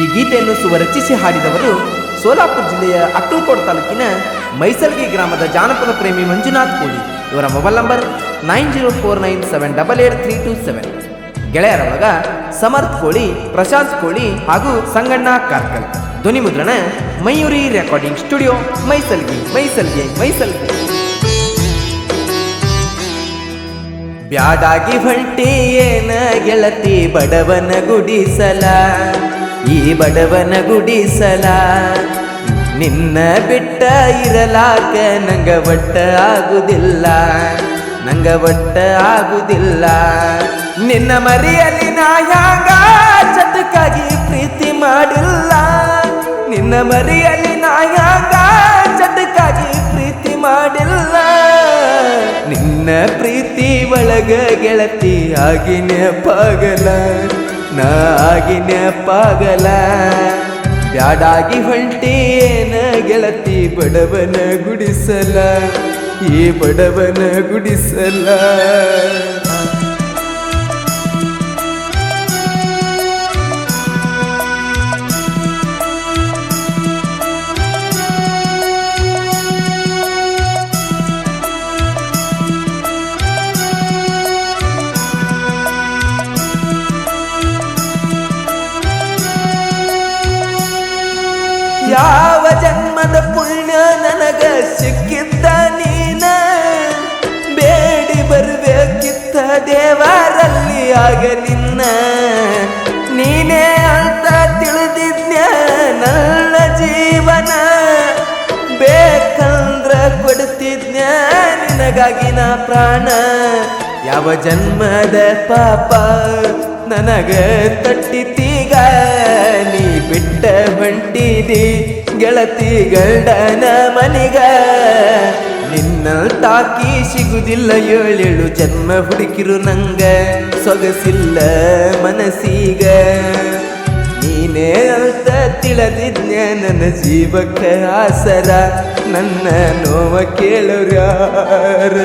ಈ ಗೀತೆಯನ್ನು ಸುವರಚಿಸಿ ಹಾಡಿದವರು ಸೋಲಾಪುರ ಜಿಲ್ಲೆಯ ಅಕ್ಕಲಕೋಟ್ ತಾಲೂಕಿನ ಮೈಸಲ್ಗಿ ಗ್ರಾಮದ ಜಾನಪದ ಪ್ರೇಮಿ ಮಂಜುನಾಥ್ ಕೋಳಿ. ಇವರ mobile number nine zero four nine seven double eight three two seven. ಗೆಳೆಯರ ಮಗ ಸಮರ್ಥ್ ಕೋಳಿ, ಪ್ರಶಾಂತ್ ಕೋಳಿ ಹಾಗೂ ಸಂಗಣ್ಣ ಕಾರ್ಕಲ್. ಧ್ವನಿ ಮುದ್ರಣ ಮಯೂರಿ ರೆಕಾರ್ಡಿಂಗ್ ಸ್ಟುಡಿಯೋ, ಮೈಸಲ್ಗಿ ಮೈಸಲ್ಗಿ ಮೈಸಲ್ಗಿ. ಬ್ಯಾಡಾಗಿ ಹೊಂಟಿ ಏನ ಗೆಳತಿ ಬಡವನ ಗುಡಿಸಲ? ಈ ಬಡವನ ಗುಡಿಸಲ. ನಿನ್ನ ಬಿಟ್ಟ ಇರಲಾಕ ನಂಗ ಒಟ್ಟ ಆಗುದಿಲ್ಲ. ನಂಗ ಒಟ್ಟ ಆಗುದಿಲ್ಲ. ನಿನ್ನ ಮರಿಯಲ್ಲಿ ನಾ ಹ್ಯಾಂಗ ಚಟಕ್ಕಾಗಿ ಪ್ರೀತಿ ಮಾಡಿಲ್ಲ. ನಿನ್ನ ಮರಿಯಲ್ಲಿ ನಾ ಹ್ಯಾಂಗ ಚಟಕ್ಕಾಗಿ ಪ್ರೀತಿ ಮಾಡಿಲ್ಲ. ನಿನ್ನ ಪ್ರೀತಿ ಒಳಗ ಗೆಳತಿ ಆಗಿನ ಪಾಗಲ. ನಾ ಆಗಿನ ಪಾಗಲ ಬ್ಯಾಡಾಗಿ ಹೊಂಟೇನ ಗೆಳತಿ ಬಡವನ ಗುಡಿಸಲ. ಈ ಬಡವನ ಗುಡಿಸಲ. ದೇವರಲ್ಲಿ ಆಗ ನಿನ್ನ ನೀನೇ ಅಂತ ತಿಳಿದಿದ್ಯ? ನನ್ನ ಜೀವನ ಬೇಕಂದ್ರ ಕೊಡ್ತಿದ್ನ್ಯ ನಿನಗಾಗಿ ನಾ ಪ್ರಾಣ. ಯಾವ ಜನ್ಮದ ಪಾಪ ನನಗ ತಟ್ಟಿತೀಗ ನೀ ಬಿಟ್ಟ ಬಂಟಿದಿ ಗೆಳತಿ ಗಂಡನ ಮನಿಗ. ತಾಕಿ ಸಿಗುದಿಲ್ಲ ಏಳೇಳು ಜನ್ಮ ಹುಡುಕಿರು ನಂಗ. ಸೊಗಸಿಲ್ಲ ಮನಸ್ಸೀಗ. ನೀನೇ ಅಂತ ತಿಳಿದಿದ್ನ್ಯ ನನ್ನ ಜೀವಕ್ಕ ಆಸರ. ನನ್ನ ನೋವ ಕೇಳೋರ್ಯಾರ?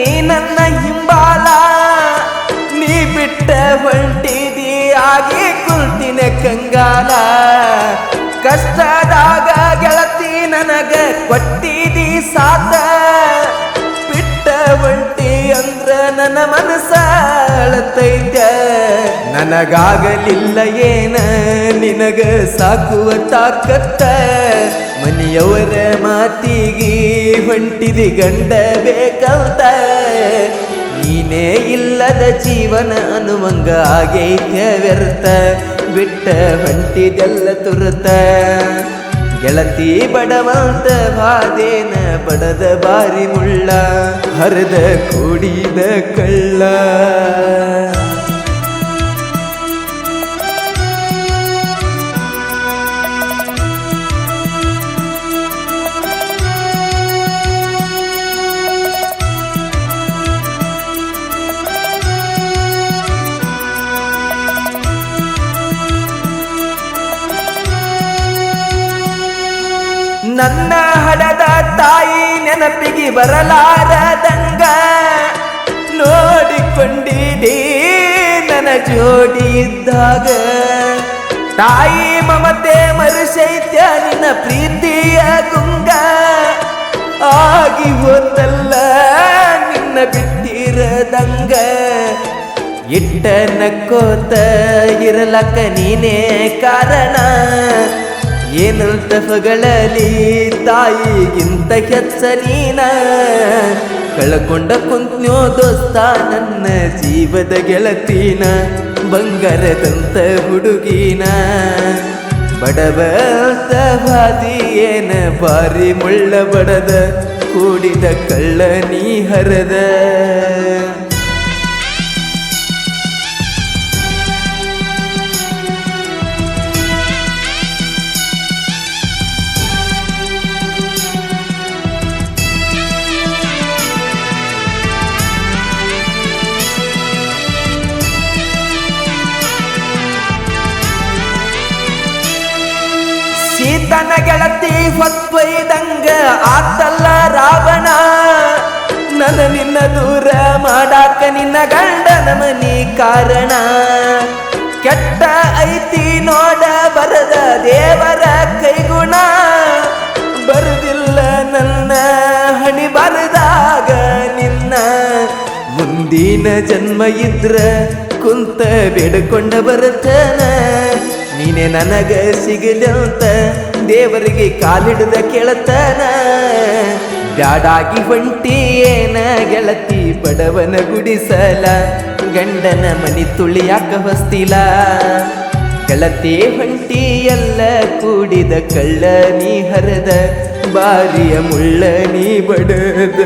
ನೀ ನನ್ನ ಹಿಂಬಾಲ, ನೀ ಬಿಟ್ಟ ಆಗಿ ಕುಳ್ತಿನ ಕಂಗಾಲ. ಕಷ್ಟದಾಗ ಗೆಳತಿ ನನಗ ಕೊಟ್ಟಿದಿ ಸಾತ ಬಿಟ್ಟ ಹೊಂಟಿ ಅಂದ್ರ ನನ್ನ ಮನಸ್ಸ ಅಳತೈತೆ ನನಗಾಗಲಿಲ್ಲ ಏನ, ನಿನಗ ಸಾಕುವ ತಾಕತ್ತ. ಮನೆಯವರ ಮಾತಿಗೆ ಹೊಂಟಿದಿ ಗಂಡ ಬೇಕಂತ. ನೀನೇ ಇಲ್ಲದ ಜೀವನ ಅನುವಂಗ ಆಗೈತೆ ವ್ಯರ್ಥ ಬಿಟ್ಟ ಹೊಂಟಿದೆಲ್ಲ ತುರುತ. ಗೆಳತಿ ಬಡವಂತ ಬಾದೇನ ಬಡದ ಬಾರಿ ಮುಳ್ಳ. ಹರಿದ ಕೂಡಿದ ಕಳ್ಳ. ನನ್ನ ಹಡದ ತಾಯಿ ನೆನಪಿಗೆ ಬರಲಾರದಂಗ. ನೋಡಿಕೊಂಡಿದೆ ನನ್ನ ಜೋಡಿ ಇದ್ದಾಗ. ತಾಯಿ ಮಮತೆ ಮರುಶೈತ್ಯ ನಿನ್ನ ಪ್ರೀತಿಯ ಗುಂಗ. ಆಗಿ ಹೋದಲ್ಲ ನಿನ್ನ ಬಿಟ್ಟಿರದಂಗ. ಇಟ್ಟ ನಕ್ಕೋತ ಇರಲಕ್ಕ ನೀನೇ ಕಾರಣ. ಏನಂತ ಹೊಗಳಲಿ ತಾಯಿಗಿಂತ ಹೆಚ್ಚ ನೀನ? ಕಳ್ಕೊಂಡ ಕುಂತ್ನೋ ದೋಸ್ತ, ನನ್ನ ಜೀವದ ಗೆಳತೀನ, ಬಂಗಾರದಂತ ಹುಡುಗಿನ. ಬಡವಂತ ಬಾದಿ ಏನ ಬಾರಿ ಮುಳ್ಳ ಬಡದ ಕೂಡಿದ ಕಳ್ಳ ನೀ ಹರದ? ಸೀತನ ಗೆಳತಿ ಹೊತ್ತೊಯ್ದಂಗ ಆತಲ್ಲ ರಾವಣ. ನನ್ನ ನಿನ್ನ ದೂರ ಮಾಡಾಕ ನಿನ್ನ ಗಂಡನ ಮನಿ ಕಾರಣ. ಕೆಟ್ಟ ಐತಿ ನೋಡ ಬರದ ದೇವರ ಕೈಗುಣ. ಬರುದಿಲ್ಲ ನನ್ನ ಹಣಿ ಬರದಾಗ ನಿನ್ನ. ಮುಂದಿನ ಜನ್ಮ ಇದ್ರ ಕುಂತ ಬೇಡಕೊಂಡ ಬರುತ್ತನ ನೀನೆ ನನಗ ಅಂತ ದೇವರಿಗೆ ಕಾಲಿಡದ ಕೇಳತನ. ಬ್ಯಾಡಾಗಿ ಹೊಂಟಿ ಏನ ಗೆಳತಿ ಬಡವನ ಗುಡಿಸಲ, ಗಂಡನ ಮನಿ ತುಳಿಯಾಕ ಹೊಸ್ತಿಲ. ಗೆಳತಿ ಹೊಂಟಿ ಎಲ್ಲ ಕೂಡಿದ ಕಳ್ಳ ನೀ ಹರದ, ಬಾರಿಯ ಮುಳ್ಳ ನೀ ಬಡದ.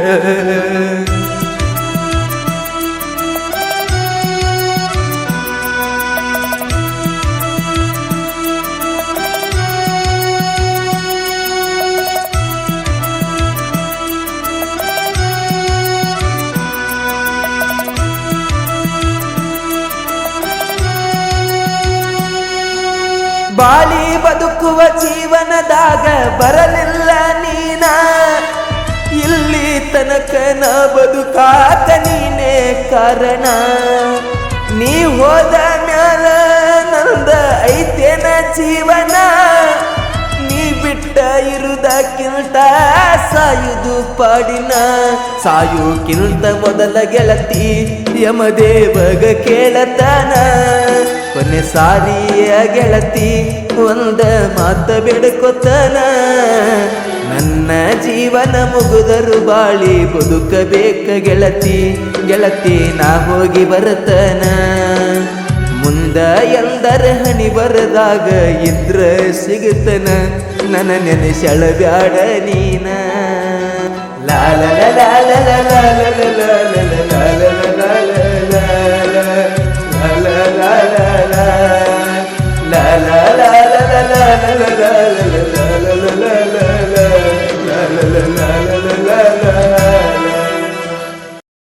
ಬಾಳಿ ಬದುಕುವ ಜೀವನದಾಗ ಬರಲಿಲ್ಲ ನೀನ? ಇಲ್ಲಿ ತನಕ ನ ಬದುಕಾಕ ನೀನೇ ಕಾರಣ? ನೀ ಹೋದ ಮ್ಯಾಲ ನಂದ ಐತೇನ ಜೀವನ? ನೀ ಬಿಟ್ಟ ಇರುದಕ್ಕಿಂತ ಸಾಯುದು ಪಾಡಿನ? ಸಾಯುಕ್ಕಿಂತ ಮೊದಲ ಗೆಳತಿ ಯಮದೇವಗ ಕೇಳತ ಸಾರಿಯ ಗೆಳತಿ, ಒಂದ ಮಾತ ಬೆಡ್ಕೊತನ. ನನ್ನ ಜೀವನ ಮುಗುದರು ಬಾಳಿ ಬದುಕಬೇಕ ಗೆಳತಿ ಗೆಳತಿ ನಾ ಹೋಗಿ ಬರತನ. ಮುಂದ ಎಂದರ ಹನಿ ಬರದಾಗ ಇದ್ರ ಸಿಗುತ್ತನ ನನ್ನ ನೆನೆಸಳ ಬ್ಯಾಡ ನೀನ. ಲಾಲ ಲಾಲ ಲಾಲ ಲಾಲ